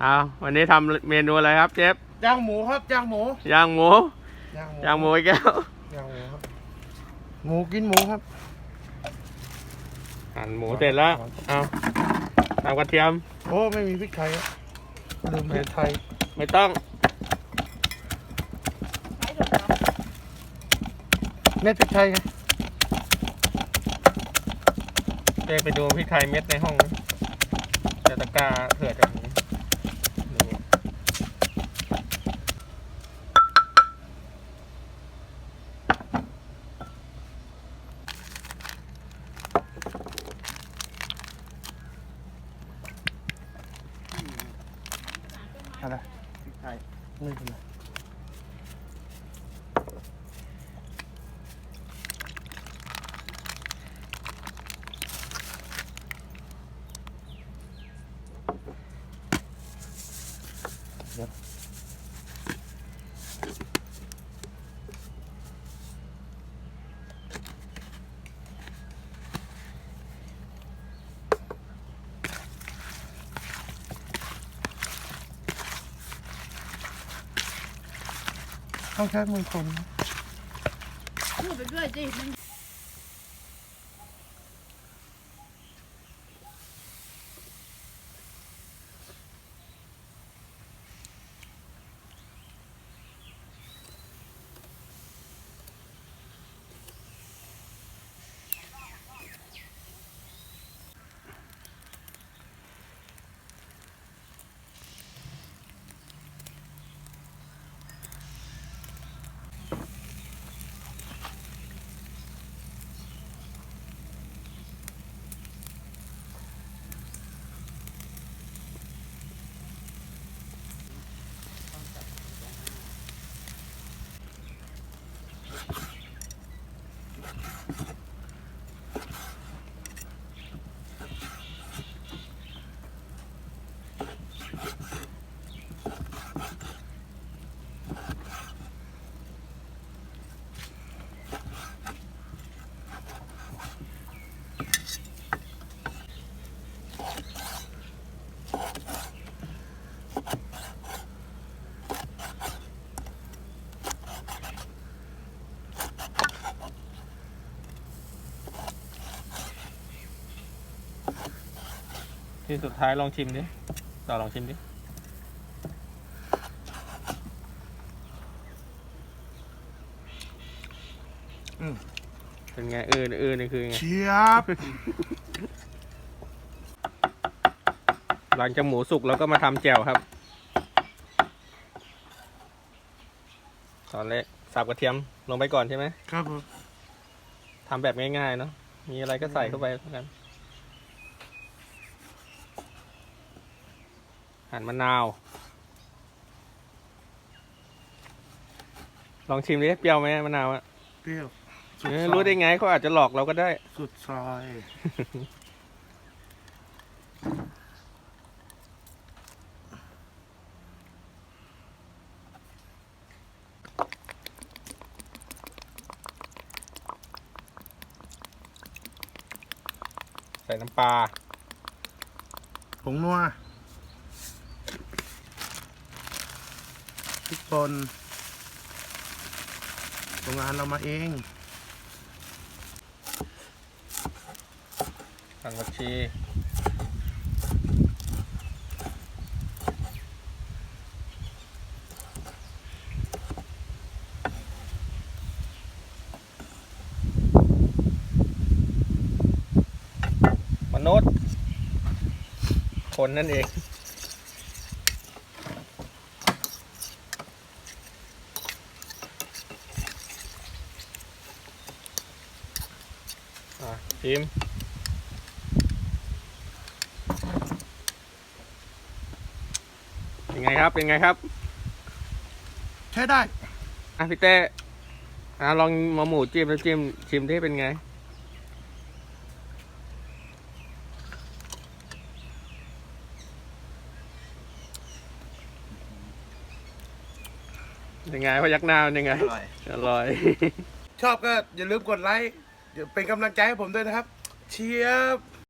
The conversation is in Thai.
เอาวันนี้ทำเมนูอะไรครับเชฟย่างหมูครับย่างหมูย่างหมูย่างหมูย่างหมูอีกแล้วย่างหมูครับ หมูกินหมูครับหั่นหมูเสร็จแล้วเอาตามกระเทียม โอ้ไม่มีพริกไทยอะลืมพริกไทยไม่ต้องเม็ดพริกไทยไงเจ๊ไปดูพริกไทยเม็ดในห้องนะจะตะกร้าเผื่อ อะไรพริกไทยไม่เป็นไรเดี๋ยว ต้องใช้มือคนพูดไปด้วยสิมัน ที่สุดท้ายลองชิมดิ ต่อลองชิมดิเป็นไงเออเออนี่คือไงเชียบหลังจากหมูสุกแล้วก็มาทำแจ่วครับ ตอนแรกสับกระเทียมลงไปก่อนใช่ไหมครับผมทำแบบง่ายๆเนาะมีอะไรก็ใส่เข้าไปแล้วกัน หั่นมะนาว ลองชิมดิเปรี้ยวไหมมะนาวอะเปรี้ยวสุเออซอยรู้ได้ไงเขาอาจจะหลอกเราก็ได้ สุดซอยใส่น้ำปลาผงนัว พริกป่นโรงงานเรามาเองผักผักชีมนุษย์ คนนั่นเอง อะพิมพ์เป็นไงครับ เป็นไงครับใช้ได้ อะพี่เต้อะลองมาหมูจิ้มแล้วจิ้มชิมที่เป็นไง ยังไงพยักหน้ามันยังไง อร่อย อร่อย ชอบก็อย่าลืมกดไลค์เดี๋ยว เป็นกำลังใจให้ผมด้วยนะครับ เชียบ